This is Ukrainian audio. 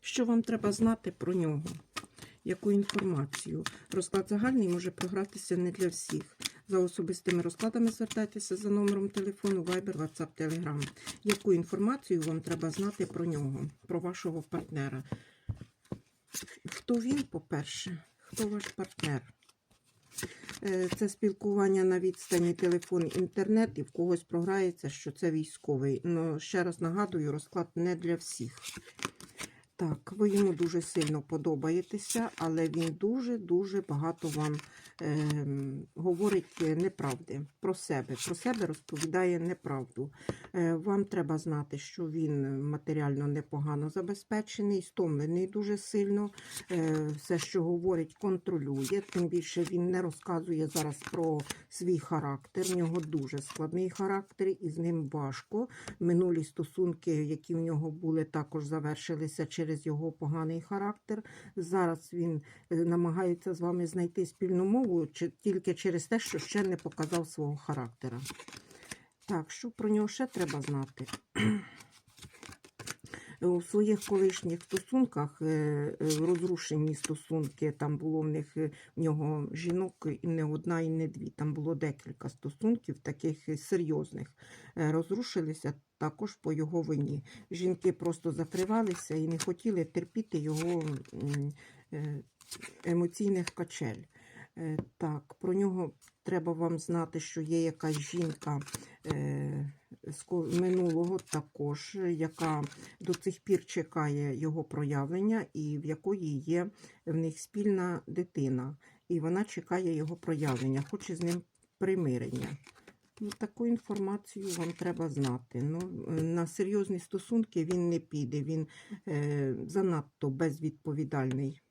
Що вам треба знати про нього? Яку інформацію? Розклад загальний може програтися не для всіх. За особистими розкладами звертайтеся за номером телефону Viber, WhatsApp, Telegram. Яку інформацію вам треба знати про нього, про вашого партнера? Хто він, по-перше? Хто ваш партнер? Е, Це спілкування на відстані телефон, інтернет, і в когось програється, що це військовий. Ну, ще раз нагадую, розклад не для всіх. Так, ви йому дуже сильно подобаєтеся, але він дуже-дуже багато вам ем, говорить неправди про себе. Про себе розповідає неправду. Е, вам треба знати, що він матеріально непогано забезпечений, стомлений дуже сильно. Е, все, що говорить, контролює. Тим більше він не розказує зараз про свій характер. В нього дуже складний характер, і з ним важко. Минулі стосунки, які в нього були, також завершилися через його поганий характер. Зараз він е, намагається з вами знайти спільну мову тільки через те, що ще не показав свого характера. Так, що про нього ще треба знати? У своїх колишніх стосунках е, е, розрушені стосунки, там було в них е, в нього жінок і не одна, і не дві. Там було декілька стосунків, таких серйозних. Розрушилися також по його вині. Жінки просто закривалися і не хотіли терпіти його емоційних качель. Так, про нього треба вам знати, що є якась жінка з минулого також, яка до цих пір чекає його проявлення, і в якої є в них спільна дитина. І вона чекає його проявлення, хоче з ним примирення. Ну, таку інформацію вам треба знати. Ну, на серйозні стосунки він не піде, він е, занадто безвідповідальний